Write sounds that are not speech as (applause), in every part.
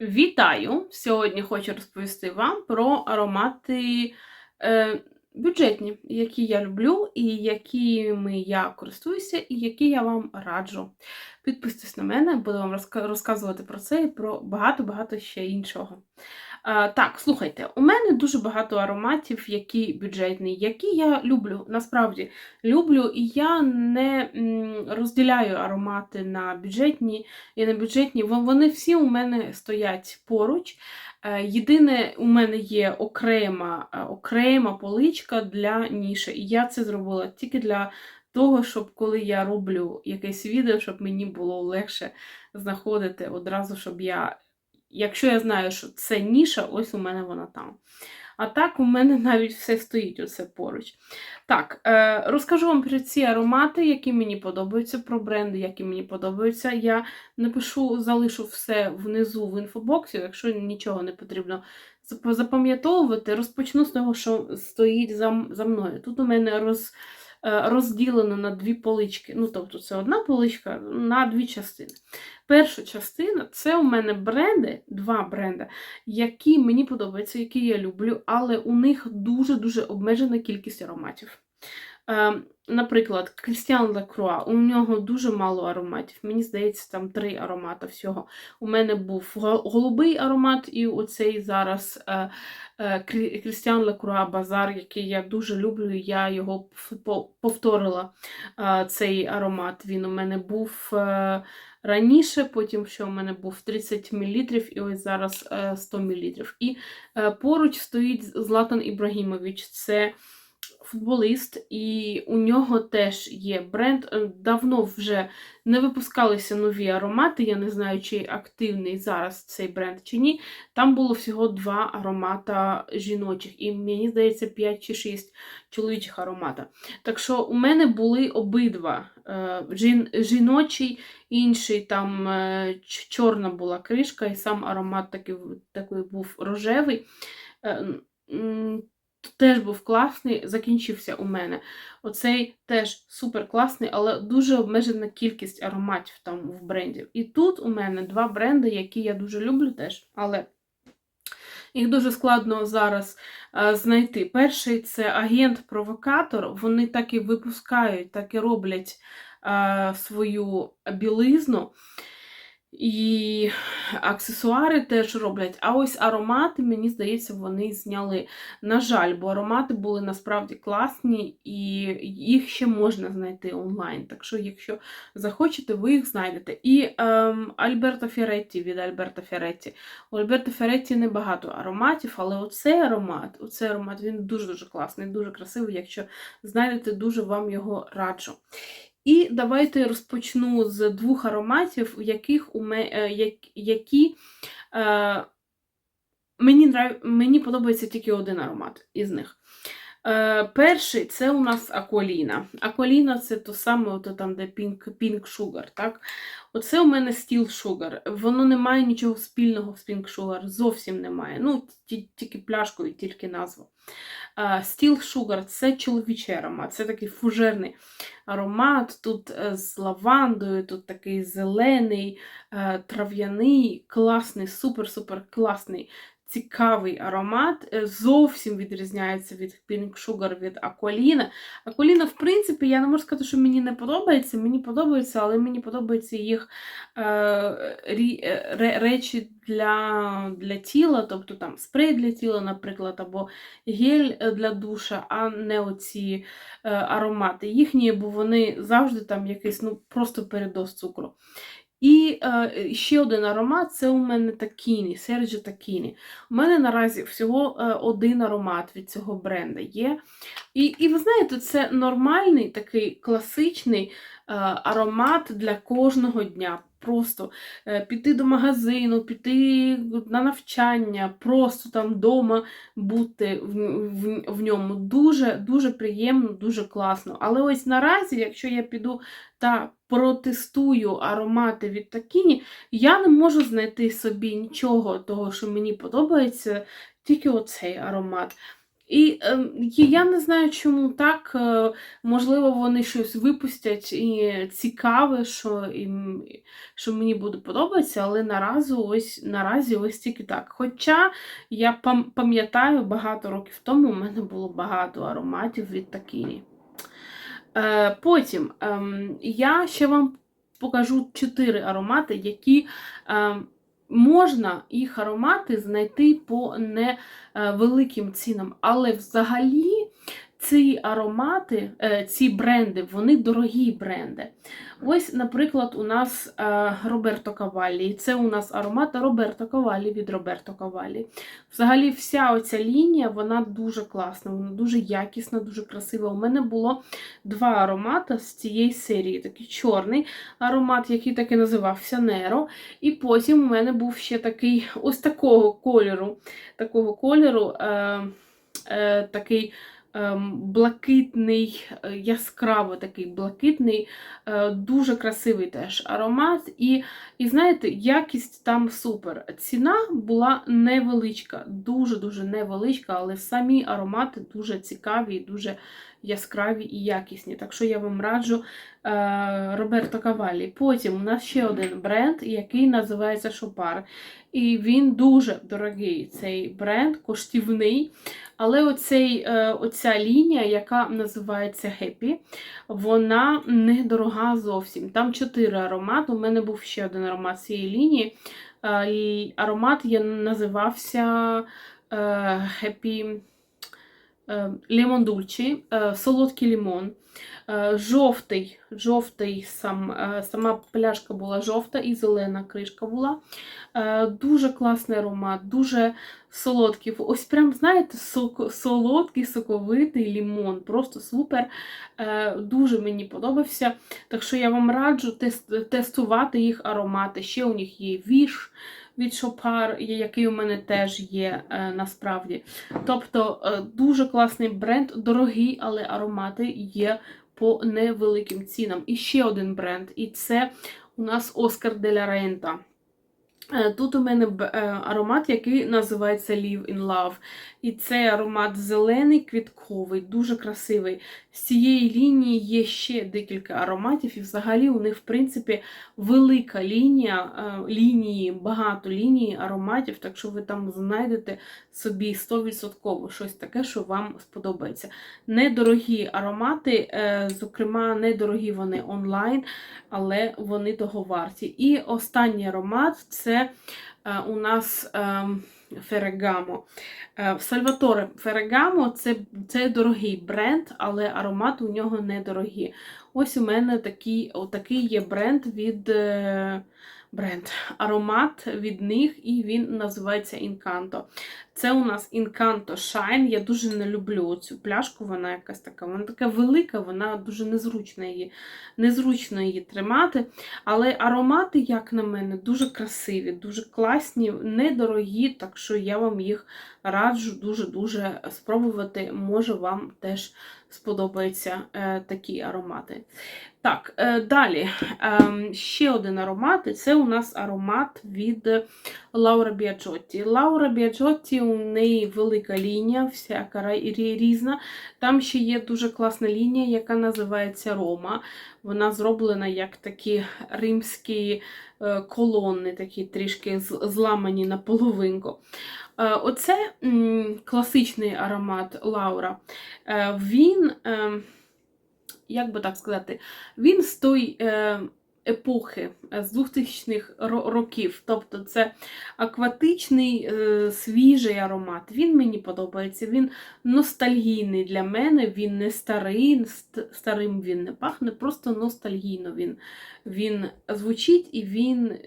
Вітаю! Сьогодні хочу розповісти вам про аромати е, бюджетні, які я люблю, і якими я користуюся, і які я вам раджу. Підписуйтесь на мене, буду вам розказувати про це і про багато-багато ще іншого. Е, так, слухайте, у мене дуже багато ароматів, які бюджетні, які я люблю. Насправді люблю, і я не розділяю аромати на бюджетні і небюджетні. Вон- Вони всі у мене стоять поруч. Е, Єдине, у мене є окрема, е, окрема поличка для ніші. І я це зробила тільки для того, щоб коли я роблю якесь відео, щоб мені було легше знаходити одразу, щоб я. Якщо я знаю, що це ніша, ось у мене вона там. А так, у мене (laughs) навіть все стоїть оце поруч. Так, е, розкажу вам про ці аромати, які мені подобаються, про бренди, які мені подобаються. Я напишу, залишу все внизу в інфобоксі, якщо нічого не потрібно запам'ятовувати. Розпочну з того, що стоїть за, за мною. Тут у мене роз, розділено на дві полички. Ну, тобто, це одна поличка на дві частини. Перша частина це у мене бренди, два бренди, які мені подобаються, які я люблю, але у них дуже-дуже обмежена кількість ароматів. Наприклад, Christian Lacroix, у нього дуже мало ароматів. Мені здається, там три аромати всього. У мене був голубий аромат, і оцей зараз е, е, Крі- Christian Базар, який я дуже люблю. Я його повторила. е, Цей аромат. Він у мене був. Раніше, потім що у мене був 30 мл, і ось зараз е, 100 мл. І поруч стоїть Златан Ібрагімович. Це футболіст, і у нього теж є бренд. Е, Давно вже не випускалися нові аромати. Я не знаю, чи активний зараз цей бренд чи ні. Там було всього два аромата жіночих, і мені здається, 5 чи 6 чоловічих аромата. Так що у мене були обидва е, жін, жіночий, інший там е, чорна була кришка, і сам аромат такий, такий був рожевий. Теж був класний, закінчився у мене. Оцей теж супер класний, але дуже обмежена кількість ароматів там в бренді. І тут у мене два бренди, які я дуже люблю теж, але їх дуже складно зараз е, знайти. Перший це агент-провокатор. Вони так і випускають, так і роблять е, свою білизну. І аксесуари теж роблять. А ось аромати, мені здається, вони зняли. На жаль, бо аромати були насправді класні, і їх ще можна знайти онлайн. Так що, якщо захочете, ви їх знайдете. І ем, Альберто Фіретті від Альберто Фіретті. У Альберто Фіретті небагато ароматів, але оцей аромат, оцей аромат він дуже-дуже класний, дуже красивий. Якщо знайдете, дуже вам його раджу. І давайте розпочну з двох ароматів, яких у ме, е, які е, мені, нрав... мені подобається тільки один аромат із них. Е, перший це у нас Акваліна. Акваліна це то саме, ото там, де Pink, Pink Sugar. Так? Оце у мене Sugar. Воно не має нічого спільного з Pink Sugar, зовсім немає. Ну, тільки пляшку і тільки назву. Е, Steel Sugar це чоловічий аромат, це такий фужерний аромат. Тут е, з лавандою, тут такий зелений, е, трав'яний, класний, супер-супер класний, цікавий аромат. Е, Зовсім відрізняється від Pink Sugar, від Aqualina. Aqualina, в принципі, я не можу сказати, що мені не подобається. Мені подобається, але мені подобаються їх е, е, речі для, для тіла, тобто там спрей для тіла, наприклад, або гель е, для душа, а не оці е, аромати їхні, бо вони завжди там якийсь, ну, просто передоз цукру. І е, ще один аромат це у мене Такіні, Серджі Такіні. У мене наразі всього е, один аромат від цього бренду є. І, і ви знаєте, це нормальний такий класичний аромат для кожного дня. Просто е, піти до магазину, піти на навчання, просто там вдома бути в, в, в ньому. Дуже дуже приємно, дуже класно. Але ось наразі, якщо я піду та протестую аромати від Такіні, я не можу знайти собі нічого того, що мені подобається, тільки оцей аромат. І е, я не знаю, чому так. Е, можливо, вони щось випустять і цікаве, що, їм, що мені буде подобатися, але наразі ось, наразі ось тільки так. Хоча я пам'ятаю, багато років тому у мене було багато ароматів від Такіні. Е, потім е, я ще вам покажу чотири аромати, які е, можна їх аромати знайти по невеликим цінам. Але взагалі ці аромати, е, ці бренди, вони дорогі бренди. Ось, наприклад, у нас е, Роберто Каваллі. Це у нас аромат Роберто Каваллі від Роберто Каваллі. Взагалі, вся оця лінія вона дуже класна, вона дуже якісна, дуже красива. У мене було два аромати з цієї серії. Такий чорний аромат, який так і називався Неро. І потім у мене був ще такий ось такого кольору. Такого кольору е, е, такий блакитний, е, яскраво такий блакитний, е, дуже красивий теж аромат. І, і знаєте, якість там супер. Ціна була невеличка, дуже-дуже невеличка, але самі аромати дуже цікаві, дуже яскраві і якісні. Так що я вам раджу е, Роберто Кавалі. Потім у нас ще один бренд, який називається Шопар. І він дуже дорогий, цей бренд, коштівний. Але оцей, е, оця лінія, яка називається Happy, вона недорога зовсім. Там чотири аромати. У мене був ще один аромат цієї лінії. Е, Аромат я називався Happy Lemon Dulce, солодкий лимон. Е, Жовтий, жовтий сам, е, сама пляшка була жовта і зелена кришка була. Е, Дуже класний аромат, дуже солодкий. Ось прям, знаєте, солодкий, соковитий лімон. Просто супер. Е, Дуже мені подобався. Так що я вам раджу тест, тестувати їх аромати. Ще у них є віш від Шопар, який у мене теж є е, насправді. Тобто е, дуже класний бренд, дорогий, але аромати є по невеликим цінам. І ще один бренд, і це у нас Оскар Деля Рента. Е, Тут у мене е, аромат, який називається Live in Love. І цей аромат зелений, квітковий, дуже красивий. З цієї лінії є ще декілька ароматів, і взагалі у них, в принципі, велика лінія, е, лінії, багато ліній ароматів, так що ви там знайдете собі 100% щось таке, що вам сподобається. Недорогі аромати, зокрема, недорогі вони онлайн, але вони того варті. І останній аромат це е, у нас Ферегамо. Ferragamo. Е, Сальваторе Ферегамо це, це дорогий бренд, але аромати у нього недорогі. Ось у мене такий, такий є бренд від е, бренд, аромат від них, і він називається Incanto. Це у нас Incanto Shine. Я дуже не люблю цю пляшку, вона якась така, вона така велика, вона дуже незручна її, незручно її тримати. Але аромати, як на мене, дуже красиві, дуже класні, недорогі, так що я вам їх раджу дуже-дуже спробувати. Може, вам теж сподобаються е, такі аромати. Так, е, далі. Е, ще один аромат, і це у нас аромат від Лаура Біаджотті. Лаура Біаджотті, у неї велика лінія, всяка різна. Там ще є дуже класна лінія, яка називається Рома. Вона зроблена як такі римські е, колони, такі трішки зламані на половинку. Оце класичний аромат Лаура. Е, Він, е, як би так сказати, він з той е, епохи е, з 2000-х років. Тобто це акватичний, е, свіжий аромат. Він мені подобається, він ностальгійний для мене, він не старий, старим він не пахне, просто ностальгійно він, він звучить і він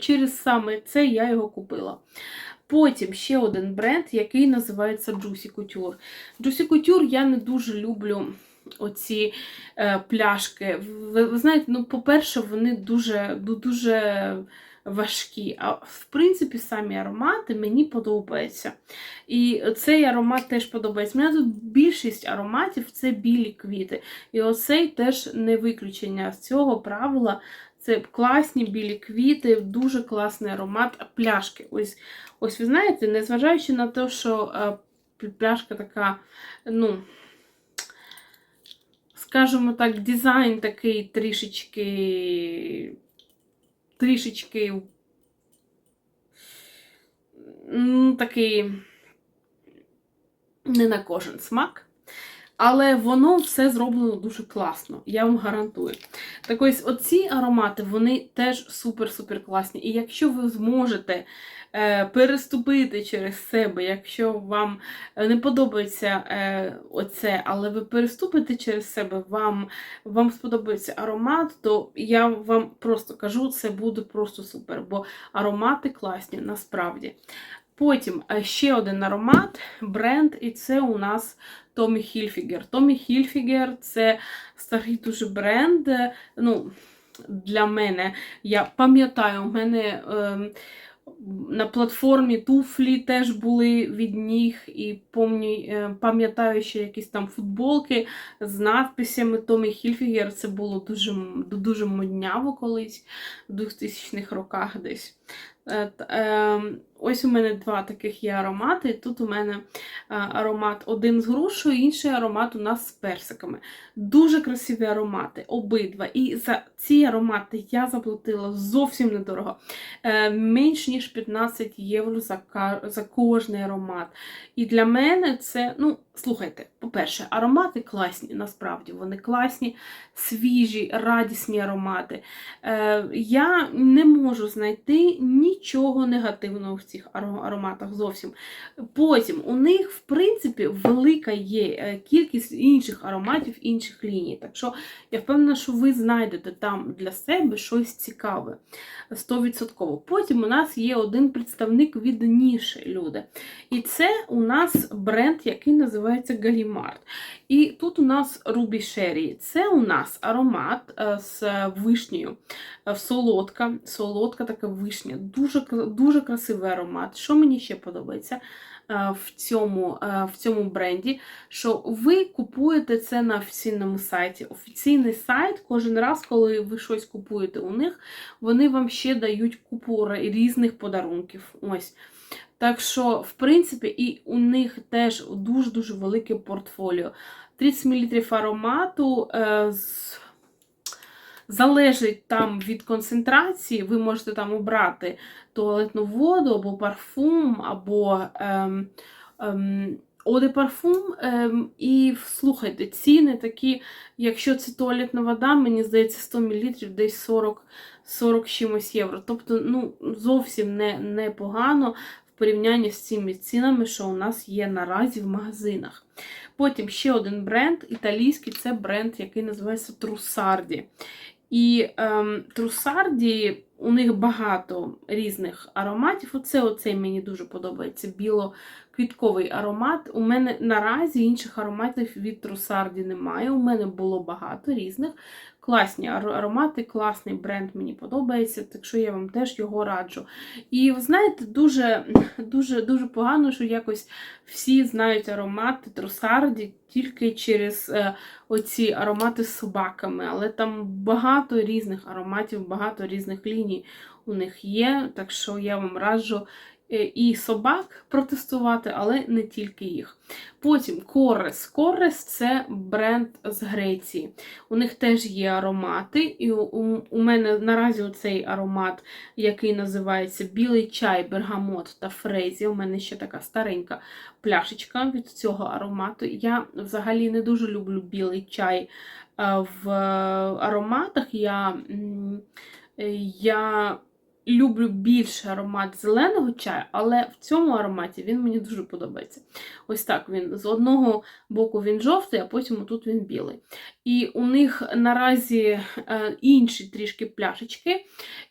через саме це я його купила. Потім ще один бренд, який називається Juicy Couture. Juicy Couture я не дуже люблю оці е, пляшки. Ви, ви знаєте, ну, по-перше, вони дуже, ну, дуже важкі. А в принципі, самі аромати мені подобаються. І цей аромат теж подобається. Мене тут більшість ароматів це білі квіти. І оцей теж не виключення з цього правила. Це класні білі квіти, дуже класний аромат пляшки. Ось, ось ви знаєте, незважаючи на те, що е, пляшка така, ну, скажімо так, дизайн такий трішечки. Трішечки. ну, Такий не на кожен смак. Але воно все зроблено дуже класно, я вам гарантую. Так ось оці аромати, вони теж супер-супер класні. І якщо ви зможете е, переступити через себе, якщо вам не подобається е, оце, але ви переступите через себе, вам, вам сподобається аромат, то я вам просто кажу, це буде просто супер, бо аромати класні насправді. Потім е, ще один аромат, бренд, і це у нас Томі Хільфігер. Томі Хільфігер це старий дуже бренд. е, Ну, для мене, я пам'ятаю, у мене е, на платформі туфлі теж були від них, і е, пам'ятаю ще якісь там футболки з надписями Томі Хільфігер. Це було дуже, дуже модняво колись, в 2000-х роках десь. Е, ем, Ось у мене два таких є аромати. Тут у мене е, аромат один з грушею, інший аромат у нас з персиками. Дуже красиві аромати, обидва. І за ці аромати я заплатила зовсім недорого. Е, Менш ніж 15 євро за кожний аромат. І для мене це, ну, слухайте, по-перше, аромати класні, насправді вони класні, свіжі, радісні аромати. Е, Я не можу знайти нічого негативного в цих ароматах зовсім. Потім у них, в принципі, велика є е, кількість інших ароматів, інших ліній. Так що я впевнена, що ви знайдете там для себе щось цікаве. 100%. Потім у нас є один представник від ніші люди. І це у нас бренд, який називається Галімарт. І тут у нас Ruby Sherry. Це у нас аромат е, з вишнею. Е, Солодка, солодка така вишня. Дуже, дуже красивий аромат. Що мені ще подобається е, в цьому, в цьому бренді? Що ви купуєте це на офіційному сайті. Офіційний сайт, кожен раз, коли ви щось купуєте у них, вони вам ще дають купу різних подарунків. Ось. Так що, в принципі, і у них теж дуже-дуже велике портфоліо. 30 мл аромату е, з... залежить там від концентрації. Ви можете там обрати туалетну воду, або парфум, або ем, ем, оде парфум. Ем, і слухайте, ціни такі, якщо це туалетна вода, мені здається, 100 мл десь 40 40 чимось євро. Тобто, ну, зовсім не, не порівнянні з цими цінами, що у нас є наразі в магазинах. Потім ще один бренд італійський це бренд, який називається Трусарді. І ем, Трусарді, у них багато різних ароматів. Оце оцей мені дуже подобається біло-квітковий аромат. У мене наразі інших ароматів від Трусарді немає. У мене було багато різних. Класні аромати, класний бренд мені подобається, так що я вам теж його раджу. І ви знаєте, дуже, дуже, дуже погано, що якось всі знають аромати Трусарді тільки через е, оці аромати з собаками, але там багато різних ароматів, багато різних ліній у них є. Так що я вам раджу і собак протестувати, але не тільки їх. Потім Корес. Корес це бренд з Греції. У них теж є аромати. І у, у, мене наразі цей аромат, який називається Білий чай, бергамот та фрезія. У мене ще така старенька пляшечка від цього аромату. Я взагалі не дуже люблю білий чай е, в ароматах. Я, е, я люблю більше аромат зеленого чаю, але в цьому ароматі він мені дуже подобається. Ось так він з одного боку він жовтий, а потім тут він білий. І у них наразі е, інші трішки пляшечки,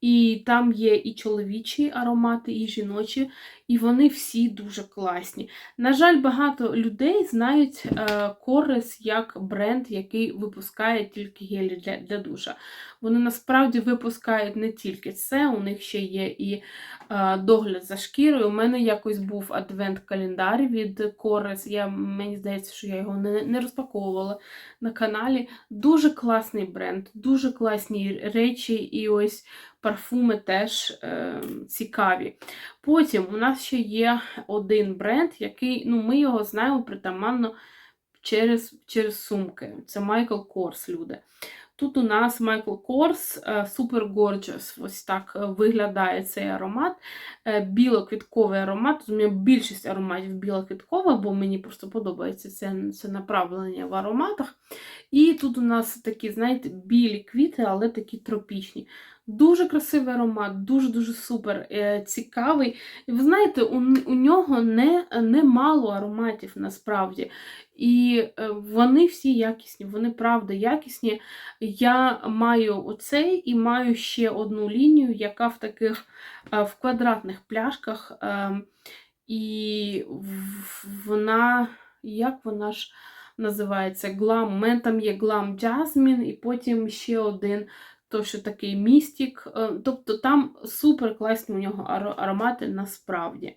і там є і чоловічі аромати, і жіночі, і вони всі дуже класні. На жаль, багато людей знають е, Корес як бренд, який випускає тільки гелі для, для душа. Вони насправді випускають не тільки це, у них ще є і е, догляд за шкірою. У мене якось був адвент-календар від Корес. Я, мені здається, що я його не, не розпаковувала на каналі. Дуже класний бренд, дуже класні речі. І ось парфуми теж е, цікаві. Потім у нас ще є один бренд, який ну, ми його знаємо притаманно через через сумки. Це Michael Kors, люди. Тут у нас Michael Kors Super Gorgeous. Ось так е, виглядає цей аромат. Е, Білоквітковий аромат. У більшість ароматів білоквіткова, бо мені просто подобається це, це направлення в ароматах. І тут у нас такі, знаєте, білі квіти, але такі тропічні. Дуже красивий аромат, дуже-дуже супер цікавий. І ви знаєте, у, у нього не, не мало ароматів насправді. І вони всі якісні, вони правда якісні. Я маю оцей і маю ще одну лінію, яка в таких в квадратних пляшках. І вона, як вона ж називається? Глам. У мене там є глам Jasmine, і потім ще один. То, що такий містік, тобто там супер класні у нього аромати насправді.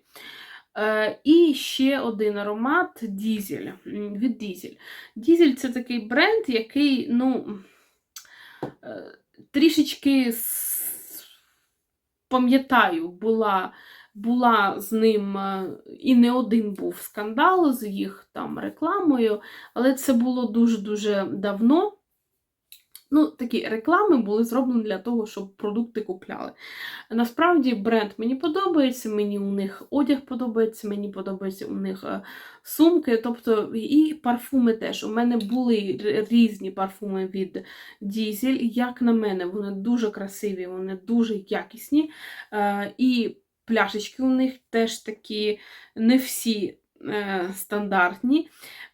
І ще один аромат Дізель. Від Дізель. Дізель це такий бренд, який, ну, трішечки пам'ятаю, була була з ним і не один був скандал з їх там рекламою, але це було дуже-дуже давно. Ну, такі реклами були зроблені для того, щоб продукти купляли. Насправді, бренд мені подобається, мені у них одяг подобається, мені подобаються у них е, сумки, тобто і парфуми теж. У мене були різні парфуми від Дізель. Як на мене, вони дуже красиві, вони дуже якісні. Е, і пляшечки у них теж такі не всі. Е, стандартні.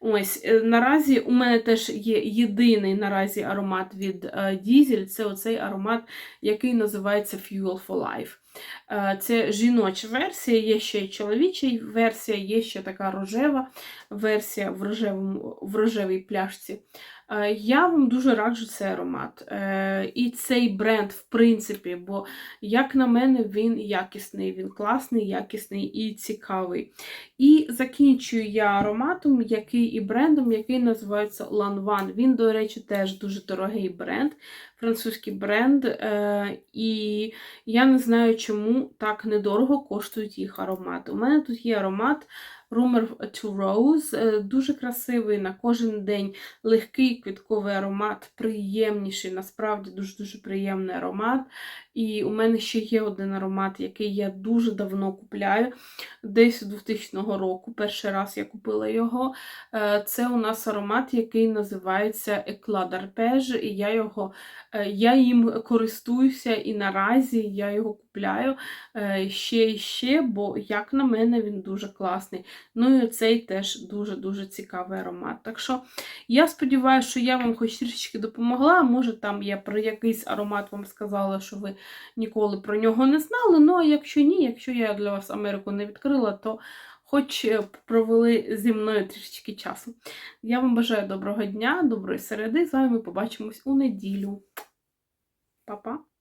Ось, е, Наразі у мене теж є єдиний наразі аромат від Дізель це оцей аромат, який називається Fuel for Life. Е, це жіноча версія, є ще й чоловіча версія, є ще така рожева версія в рожевому, в рожевій пляшці. Е, я вам дуже раджу цей аромат. Е, і цей бренд, в принципі, бо, як на мене, він якісний, він класний, якісний і цікавий. І закінчую я ароматом, який і брендом, який називається Lanvin. Він, до речі, теж дуже дорогий бренд, французький бренд. І я не знаю, чому так недорого коштують їх аромати. У мене тут є аромат Rumor to Rose, е, дуже красивий на кожен день легкий квітковий аромат, приємніший, насправді дуже-дуже приємний аромат. І у мене ще є один аромат, який я дуже давно купляю, десь 2000 року. Перший раз я купила його. Е, це у нас аромат, який називається Eclat d'Arpège, і я його, е, я їм користуюся і наразі я його купляю ще і ще, бо, як на мене, він дуже класний. Ну і цей теж дуже-дуже цікавий аромат. Так що я сподіваюся, що я вам хоч трішечки допомогла. Може, там я про якийсь аромат вам сказала, що ви ніколи про нього не знали. Ну, а якщо ні, якщо я для вас Америку не відкрила, то хоч е, провели зі мною трішечки часу. Я вам бажаю доброго дня, доброї середи. З вами побачимось у неділю. Па-па!